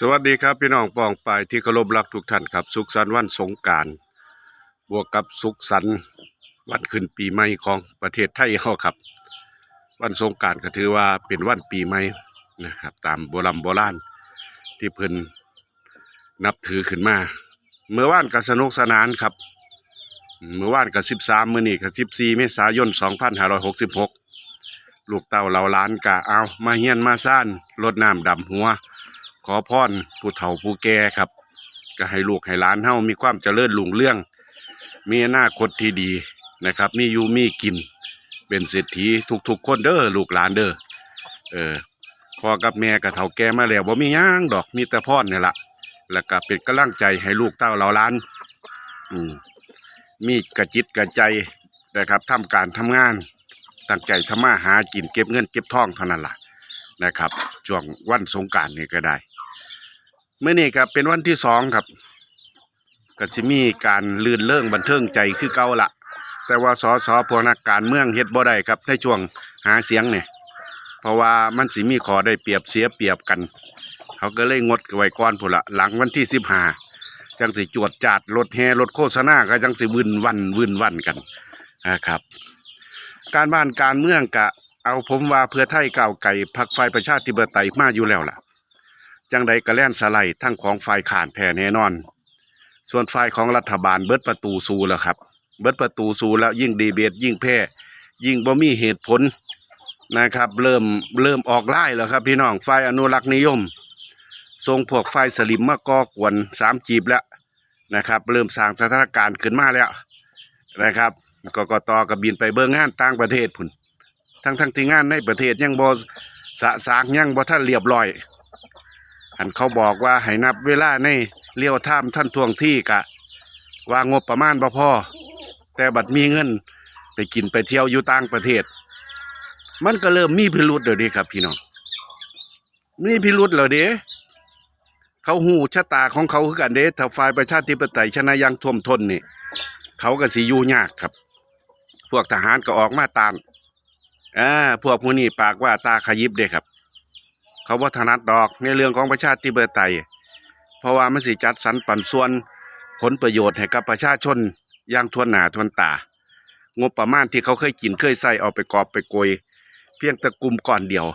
สวัสดีครับพี่น้องปองปายที่เคารพรักทุกท่านครับ สุขสันต์วันสงการบวกกับสุขสันต์วันขึ้นปีใหม่ของประเทศไทยเฮาครับ วันสงการก็ถือว่าเป็นวันปีใหม่นะครับ ตามโบราณโบราณที่เพิ่นนับถือขึ้นมา เมื่อวานก็สนุกสนานครับ เมื่อวานก็13มื้อนี้ก็14เมษายน2566ลูกเต้าเราล้านกะเอามาเฮียนมาซ่านรดน้ำดำหัว ขอพรผู้เฒ่าผู้แก่ครับ ก็ให้ลูกให้หลานเฮามีความเจริญรุ่งเรื่อง มีอนาคตที่ดีนะครับ มีอยู่มีกิน เป็นเศรษฐีทุกๆคนเด้อลูกหลานเด้อเออพ่อกับแม่กับเฒ่าแก่มาแล้วบ่มีหยังดอกมีแต่พรนี่ล่ะแล้วก็เป็นกำลังใจให้ลูกเต้าเราหลานอืมมีกระจิตกระใจนะครับทำการทำงานตั้งใจทำมาหากินเก็บเงินเก็บทองเท่านั้นล่ะนะครับช่วงวันสงการนี่ก็ได้ เมื่อนี้ครับเป็นวันที่สองครับก็จะมีการลื่นเรื่องบันเทิงใจคือเก่าละแต่ว่าสอสอพวกนักการเมืองเฮ็ดบ่ได้ครับในช่วงหาเสียงเนี่ยเพราะว่ามันสิมีขอได้เปรียบเสียเปรียบกัน เขาก็เลยงดไว้ก่อนพุ่นละหลังวันที่สิบห้าจังสิจวดจาดรถแห่รถโฆษณาก็จังสิวืนวันวืนวันกันนะครับ การบ้านการเมืองกะ เอาผมว่าเพื่อไทยเก้าไก่พักไฟประชาธิปไตยมาอยู่แล้วล่ะ จังใดกระแล่นสไลด์ทั้งของฝ่ายขานแท้แน่นอน ส่วนฝ่ายของรัฐบาลเบิดประตูสูแล้วครับ เบิดประตูสูแล้วยิ่งดีเบตยิ่งแพ้ยิ่งบ่มีเหตุผลนะครับ เริ่มเริ่มออกไล่แล้วครับ พี่น้องฝ่ายอนุรักษ์นิยมทรงพวกฝ่ายสลิมมาก่อกวนสามจีบแล้วนะครับ เริ่มสร้างสถานการณ์ขึ้นมาแล้วนะครับกกตก็บินไปเบิ่งงานต่างประเทศพุ่นทั้งทั้งที่งานในประเทศยังบ่สะสางยังบ่ทันเรียบร้อย อันเขาบอกว่าให้นับเวลาในเลี้ยวท่ามท่านทวงที่กะ ว่างบประมาณบ่พอแต่บัดมีเงินไปกินไปเที่ยวอยู่ต่างประเทศ มันก็เริ่มมีพิรุษเดี๋ยวนี้ครับพี่น้องมีพิรุษแล้วเด้เขาหูชะตาของเขาคือกันเด้ถ้าฝ่ายประชาธิปไตยชนะยังท่วมท้นนี่เขาก็สิอยู่ยากครับ พวกทหารก็ออกมาตานอ่าพวกพวกนี้ปากว่าตาขยิบเด้ครับ เขาว่าถนัดดอกในเรื่องของประชาธิปไตย เพราะว่ามันสิจัดสรรปันส่วนผลประโยชน์ให้กับประชาชนอย่างทวนหนาทวนตา งบประมาณที่เขาเคยกินเคยใส่เอาไปกอบไปโกย เพียงแต่กลุ่มก่อนเดียว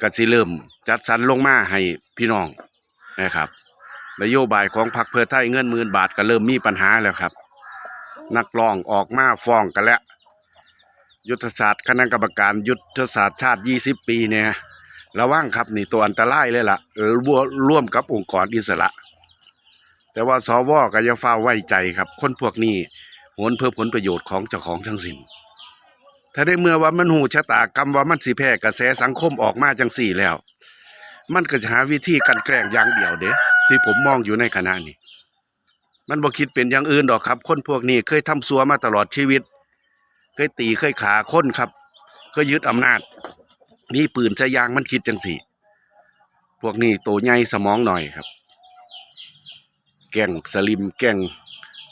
ก็สิเริ่มจัดสรรลงมาให้พี่น้องนะครับนโยบายของพรรคเพื่อไทยเงินหมื่นบาทก็เริ่มมีปัญหาแล้วครับ นักร้องออกมาฟ้องกันแล้ว ยุทธศาสตร์คณะกรรมการยุทธศาสตร์ชาติ 20 ปีเนี่ย ระวังครับนี่ตัวอันตรายเลยล่ะร่วร่วมกับองค์กรอิสระ แต่ว่าสวก็ยังเฝ้าไว้ใจครับ คนพวกนี้โหนเพื่อผลประโยชน์ของเจ้าของทั้งสิน้นถ้าได้เมื่อว่ามันหูชะตากรรมว่ามันสิแพ้กระแสสังคมออกมาจังสี่แล้ว มันก็จะหาวิธีกันแกล้งอย่างเดียวเด้ที่ผมมองอยู่ในขณะนี้ มันบ่คิดเป็นอย่างอื่นดอกครับ คนพวกนี้เคยทำซัวมาตลอดชีวิต เคยตีเคยขาคนครับ เคยยึดอำนาจ มีปืนใช้ยางมันคิดจังสี่ พวกนี้โตใหญ่สมองหน่อยครับ แก่งสลิมแก่ง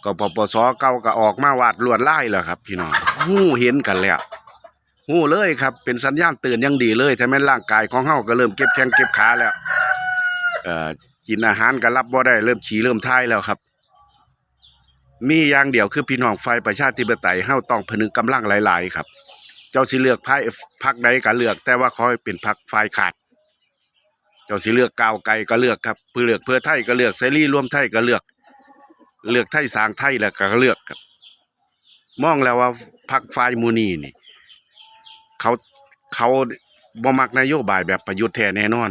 กปปสเก่าก็ออกมาวาดลวดไล่แล้วครับ พี่น้องหู้เห็นกันแล้วหู้เลยครับ เป็นสัญญาณเตือนยังดีเลยถ้าแม้นร่างกายของเฮาก็เริ่มเก็บแข้งเก็บขาแล้วเอ่อกินอาหารก็รับบ่ได้เริ่มฉี่เริ่มท้ายแล้วครับ มีอย่างเดียวคือพี่น้องไฟประชาธิปไตยเฮาต้องผนึกกำลังหลาย ๆ ครับ เจ้าสิเลือกพายพักใดก็เลือก แต่ว่าขอให้เป็นพักฝ่ายขาด เจ้าสิเลือกก้าวไกลก็เลือกครับเพื่อเลือกเพื่อไทยก็เลือกเสรีรวมไทยก็เลือก เลือกไทยสางไทยแล้วก็เลือกครับ มองแล้วว่าพักฝ่ายมูนีนี่ เขาเขาบ่มักนโยบายแบบประยุทธ์แท้แน่นอน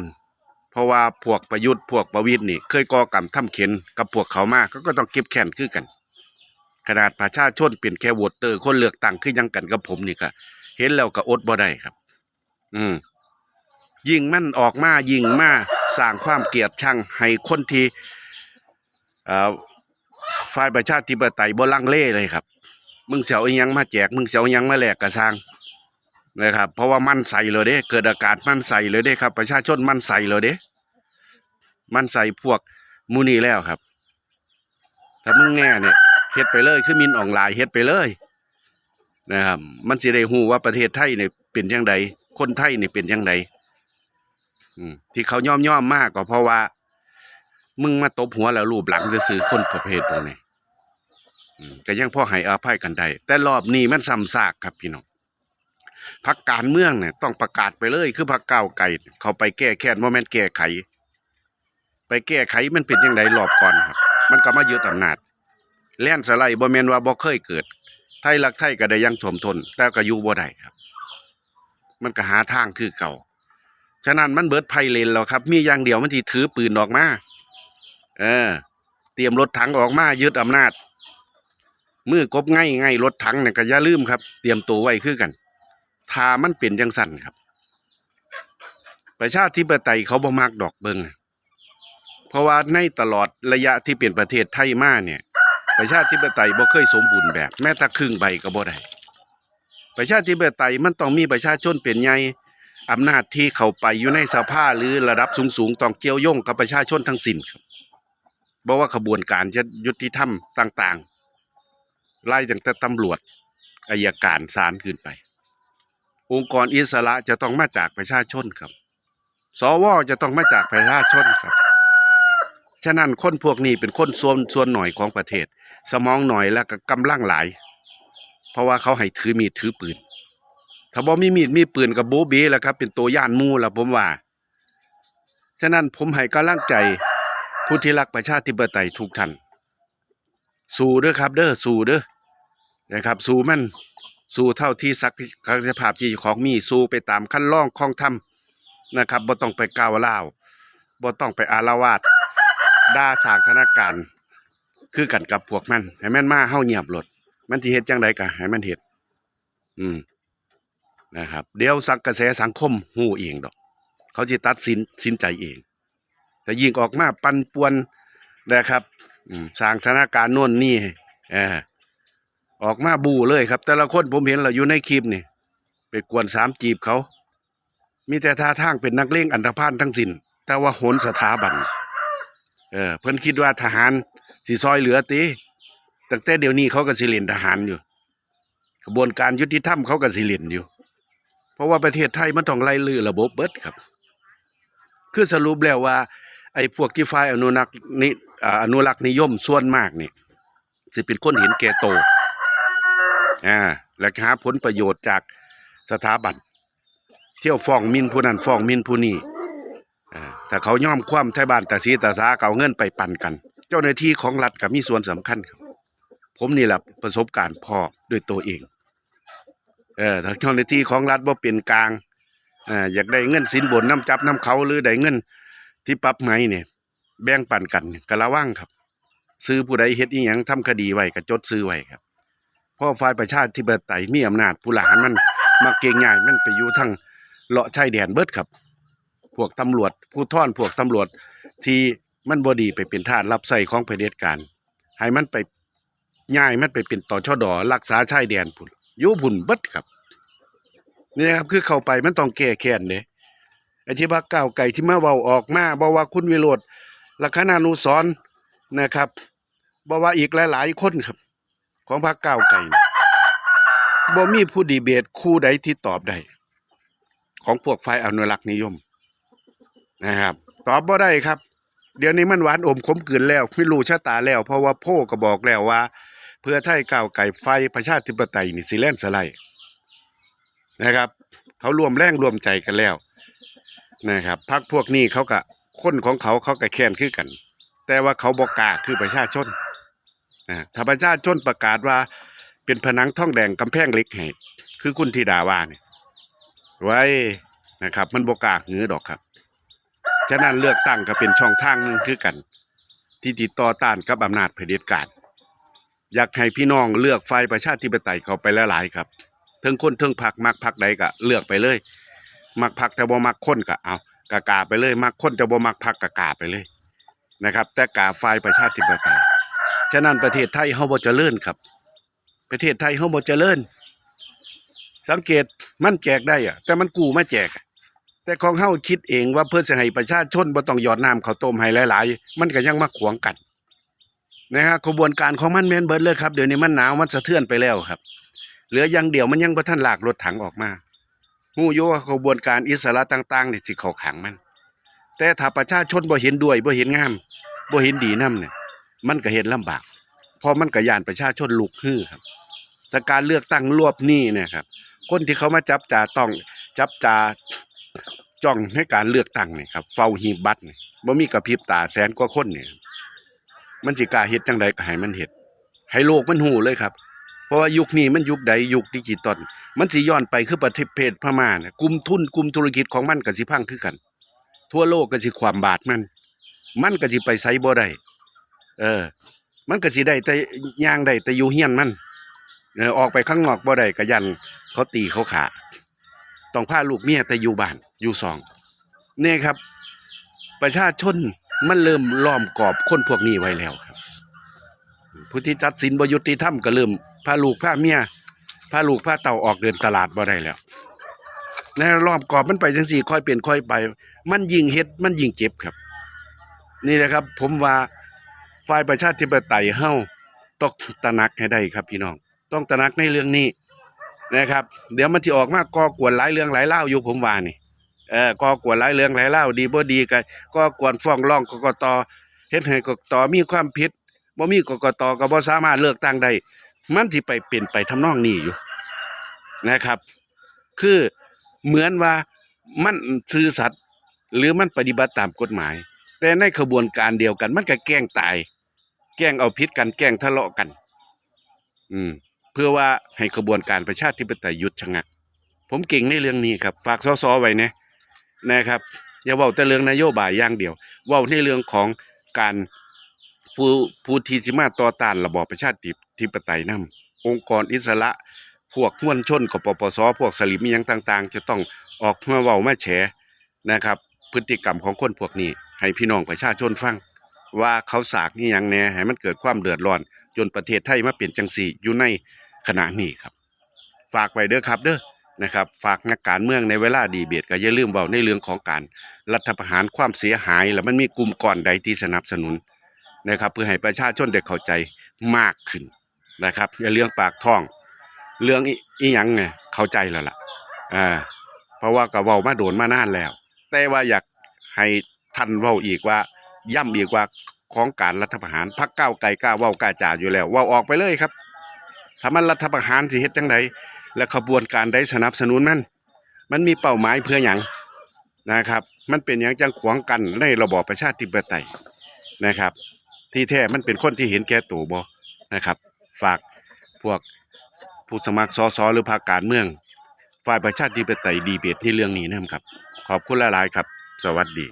เพราะว่าพวกประยุทธ์พวกประวิตรนี่ เคยก่อกรรมทำเข็นกับพวกเขามาเขาก็ต้องเก็บแค้นคือกันขนาดประชาชนเป็นแค่โหวตเตอร์คนเลือกตั้งคือยังกันกับผมนี่ก็ เห็นแล้วก็อดบ่ได้ครับ อืมยิงมันออกมายิงมาสร้างความเกลียดชังให้คนที่ฝ่ายประชาธิปไตยบ่ลังเล่เลยครับ มึงเสียวยังมาแจก มึงเสียวยังมาแหลกกระซังนะครับ เพราะว่ามันใส่เลยเด้ เกิดอากาศมันใส่เลยเด้ครับ ประชาชนมันใส่เลยเด้ มันใส่พวกมูนี่แล้วครับ ถ้ามึงแง่เนี่ยเฮ็ดไปเลยคือมินออนไลน์เฮ็ดไปเลย นะครับมันสิได้ฮู้ว่าประเทศไทยเนี่ยเป็นจังใดคนไทยเนี่ยเป็นจังใดอืมที่เขาย่อมย่อมมากก็เพราะว่า มึงมาตบหัวแล้วรูปหลังจะซื้อคนประเภทพวกนี้ก็ยังพ่อให้อภัยกันได้แต่รอบนี้มันซ้ำซากครับพี่น้องพักการเมืองเนี่ยต้องประกาศไปเลย คือพักก้าวไก่เขาไปแก้แค้นว่าแม่นแก้ไข ไปแก้ไขมันเป็นยังไงรอบก่อนครับ มันก็มายึดอำนาจแล่นสไลด์บ่แมนว่าบ่เคยเกิด ไทยรักไทยก็ได้ยังถ่วมทน แต่ก็อยู่บ่ได้ครับ มันก็หาทางคือเก่า ฉะนั้นมันเบิดไพเลนแล้วครับ มีอย่างเดียวมันที่ถือปืนออกมา เออ เตรียมรถถังออกมายึดอำนาจมือกบง่ายง่ายรถถังเนี่ยก็อย่าลืมครับ เตรียมตัวไว้คือกันถ้ามันเป็นจังสั่นครับ ประชาธิปไตยเขาบ่มากดอกเบิงเพราะว่าในตลอดระยะที่เปลี่ยนประเทศไทยมาเนี่ย ประชาธิปไตยบ่เคยสมบูรณ์แบบ แม้แต่ครึ่งใบก็บ่ได้ประชาธิปไตยมันต้องมีประชาชนเป็นใหญ่อำนาจที่เข้าไปอยู่ในสภาหรือระดับสูงๆต้องเกี่ยวโยงกับประชาชนทั้งสิ้นครับบ่ว่าขบวนการจะยุติธรรมต่างๆ ไล่ตั้งแต่ตำรวจอายการศาลขึ้นไป องค์กรอิสระจะต้องมาจากประชาชนครับ สวจะต้องมาจากประชาชนครับ ฉะนั้นคนพวกนี้เป็นคนส่วนส่วนหน่อยของประเทศ สมองหน่อยแล้วก็กำลังหลาย เพราะว่าเขาให้ถือมีดถือปืน ถ้าบ่มีมีดมีปืนกับโบเบ้แล้วครับ เป็นตัวย่านมู่ละผมว่า ฉะนั้นผมให้กำลังใจผู้ที่รักประชาธิปไตยทุกท่านสู้เด้อครับ เด้อสู้เด้อนะครับสู้มันสู้เท่าที่ศักยภาพที่ของมีสู้ไปตามขั้นล่องของธรรมนะครับบ่ต้องไปก้าวร้าบ่ต้องไปอารวาส ด่าสร้างธนาการ คือกันกับพวกมันให้มันมาเฮาเงียบรถมันสิเฮ็ดจังไดก็ให้มันเฮ็ดอืมนะครับ เดี๋ยวสักกระแสสังคมฮู้เองดอก เขาสิตัดสินสินใจเอง แต่ยิงออกมาปั่นป่วนนะครับอืมสร้างธนาการโน่นนี่เออออกมาบูเลยครับ แต่ละคนผมเห็นเราอยู่ในคลิปนี่ไปกวนสามจีบเขา มีแต่ท่าทางเป็นนักเลงอันธพาลทั้งสิน้นแต่ว่าโหนสถาบัน เออเพิ่นคิดว่าทหารสิซอยเหลือติตั้งแต่เดี๋ยวนี้เขาก็สิเลนทหารอยู่ กระบวนการยุติธรรมเขาก็สิเลนอยู่ เพราะว่าประเทศไทยมันต้องไล่ลือระบบเบิดครับ คือสรุปแล้วว่า ไอ้พวกที่ฝ่ายอนุรักษ์นิอ่อนุรักษ์นิยมส่วนมากนี่สิเป็นคนเห็นแก่โตอ่าและหาผลประโยชน์จากสถาบัน เที่ยวฟ้องมินผู้นั้นฟ้องมินผู้นี้ ถ้าเขาย่อมความไทยบ้านตาสีตาสาเก่าเงินไปปั่นกัน เจ้าหน้าที่ของรัฐก็มีส่วนสำคัญครับ ผมนี่แหละประสบการณ์พ่อด้วยตัวเอง เออถ้าเจ้าหน้าที่ของรัฐบ่เป็นกลางอ่าอยากได้เงินสินบนน้ำจับน้ำเขาหรือได้เงิน ที่ปรับไหมเนี่ย แบ่งปันกันกระวังครับ ซื้อผู้ใดเฮ็ดอีหยังทำคดีไว้ก็จดซื้อไว้ครับพราะฝ่ายประชาธิปไตยมีอำนาจผู้หลานมันมาเก่งง่ายมันไปอยู่ทั้งเลาะชายแดนเบิดครับ พวกตำรวจ ผู้ท่อนพวกตำรวจ ที่มันบอดีไปเป็นทาสรับใส่ของเผด็จการให้มันไปย้ายมันไปเป็นต่อช่อดอรักษาชายแดนพุ่นยู่พุ่นบิดครับนี่นะครับคือเข้าไปมันต้องแก้แค้นเด้ไอ้ที่ว่าก้าวไก่ที่มาเว้าออกมาบ่ว่าคุณวิโรธลัคนานุสรณ์นะครับบ่ว่าอีกหลายๆคนครับ ของพรรคก้าวไก่บ่มีผู้ดีเบตคู่ใดที่ตอบได้ของพวกฝ่ายอนุรักษ์นิยม นะครับ ตอบบ่ได้ครับ เดี๋ยวนี้มันหวานอมขมกลืนแล้วไม่รู้ชะตาแล้ว เพราะว่าโพก็บอกแล้วว่า เพื่อไทยก้าวไก่ไฟประชาธิปไตยนี่สิแล่นสไลด์นะครับ เขารวมแรงรวมใจกันแล้วนะครับพรรคพวกนี้เขาก็คนของเขาเขาก็แค้นคือกัน แต่ว่าเขาบอกกาคือประชาชนนะถ้าประชาชนประกาศว่าเป็นผนังท่องแดงกำแพงเล็กให้คือคุณธิดาว่าเนี่ยไว้นะครับ มันบกล้าหือดอกครับ ฉะนั้นเลือกตั้งก็เป็นช่องทางหนึงคือกัน ที่ติดต่อต้านกับอำนาจเผด็จการอยากให้พี่น้องเลือกฝ่ายประชาธิปไตยเข้าไปหลายๆครับเทิงคนเทิงพักมักพักใดก็เลือกไปเลย มักพักแต่บ่มักคนก็เอากะกาไปเลย มักคนแต่บ่มักพักกะกาไปเลยนะครับ แต่กาฝ่ายประชาธิปไตยฉะนั้นประเทศไทยเฮาบ่เจริญครับ ประเทศไทยเฮาบ่เจริญสังเกตมันแจกได้อะแต่มันกู้มาแจกอะ แต่ของเฮาคิดเองว่าเพื่อจะให้ประชาชนบ่ต้องหยอดน้ำข้าวต้มให้หลาย ๆ มันก็ยังมาขวางกันนะฮะกระบวนการของมันแม่นเบิดเลยครับเดี๋ยวนี้มันหนาวมันสะเทือนไปแล้วครับ เหลือย่างเดียวมันยังบ่ทันลากรถถังออกมาฮู้อยู่ว่ากระบวนการอิสระต่างๆนี่สิเขาขังมัน แต่ถ้าประชาชนบ่เห็นด้วยบ่เห็นงามบ่เห็นดีนํเนี่ยมันก็เฮ็ดลำบากเพราะมันก็ยานประชาชนลุกฮือครับแต่การเลือกตั้งรอบนี้เนี่ยครับ คนที่เขามาจับจ่าต้องจับจ่า จ้องในการเลือกตั้งเนี่ยครับเฝ้าหีบบัตรเนี่ยบ่มีกระพริบตาแสนกว่าคนเนี่ยมันสิกล้าเฮ็ดจังใดก็ให้มันเฮ็ดให้โลกมันหูเลยครับ เพราะว่ายุคนี้มันยุคใดยุคดิจิตอลมันสิย้อนไปคือประเทศเพศพม่าเนี่ยกลุ่มทุนกลุ่มธุรกิจของมันก็สิพังคือกัน ทั่วโลกก็สิความบาดมัน มันก็สิไปไสบ่ได้เออ มันก็สิได้แต่ย่างได้แต่อยู่เฮียนมันเออออกไปข้างนอกบ่ได้ก็ยันเขาตีเขาขาต้องพาลูกเมียแต่อยู่บ้าน อยู่ซองเนี่ยครับ ประชาชนมันเริ่มล้อมกรอบคนพวกนี้ไว้แล้วครับผู้ที่จัดสินบยุติธรรมก็เริ่มพาลูกพาเมียพาลูกพาเต่าออกเดินตลาดบ่ได้แล้วในล้อมกรอบมันไปจังสี่ค่อยเปลี่ยนค่อยไป มันยิงเฮ็ดมันยิงเจ็บครับ นี่แหละครับ ผมว่าฝ่ายประชาธิปไตยเฮาต้องตระหนักให้ได้ครับ พี่น้อง ต้องตระหนักในเรื่องนี้นะครับ เดี๋ยวมันสิออกมากก่อกวนหลายเรื่องหลายเล่าอยู่ผมว่านี่ เออก่อกวนหลายเรื่องหลายเล่าดีบ่ดีก็ก่อกวนฟ้องร้องกกตเฮ็ดให้กกตมีความผิดบ่มีกกตก็บ่สามารถเลือกตั้งได้มันสิไปเป็นไปทำนองนี้อยู่นะครับ คือเหมือนว่ามันซื่อสัตย์หรือมันปฏิบัติตามกฎหมาย แต่ในขบวนการเดียวกัน มันก็แกล้งตาย แกล้งเอาพิษกันแกล้งทะเลาะกัน อืม เพื่อว่าให้ขบวนการประชาธิปไตยหยุดชะงัก ผมเก่งในเรื่องนี้ครับ ฝากสสไว้เนะ นะครับอย่าว้าแต่เรื่องนโยบายอย่างเดียวว้าในเรื่องของการผู้ผู้ที่สิมาต่อต้านระบอบประชาธิปไตยนํองค์กรอิสระพวกมวลชนกปปสพวกสลิมยังต่าง ๆ จะต้องออกมาเว้ามาแฉนะครับ พฤติกรรมของคนพวกนี้ ให้พี่น้องประชาชนฟัง ว่าเขาสากนี่ยังแน่ให้มันเกิดความเดือดร้อน จนประเทศไทยมาเป็นจังสีอยู่ในขณะนี้ครับ ฝากไว้เด้อครับเด้อ นะครับฝากนักการเมืองในเวลาดีเบตก็อย่าลืมเว้าในเรื่องของการรัฐประหารความเสียหาย แล้วมันมีกลุ่มก่อนใดที่สนับสนุนนะครับ เพื่อให้ประชาชนได้เข้าใจมากขึ้นนะครับอย่าเรื่องปากท้อง เรื่องอีอีหยังเนี่ยเข้าใจแล้วล่ะอ่าเพราะว่าก็เว้ามาโดนมานานแล้ว แต่ว่าอยากให้ท่านเว้าอีกว่า ย่ำอีกว่าของการรัฐประหารพักก้าวไกลกล้าเว้ากล้าจ่าอยู่แล้วเว้าออกไปเลยครับถ้ามันรัฐประหารสิเฮ็ดจังได และขบวนการใดสนับสนุนมัน มันมีเป้าหมายเพื่อหยังนะครับ มันเป็นหยังจังขวางกันในระบอบประชาธิปไตยนะครับ ที่แท้มันเป็นคนที่เห็นแก่ตัวบ่นะครับ ฝากพวกผู้สมัครสสหรือพรรคการเมือง ฝ่ายประชาธิปไตยดีเบตในเรื่องนี้นะครับ ขอบคุณหลายๆครับ สวัสดี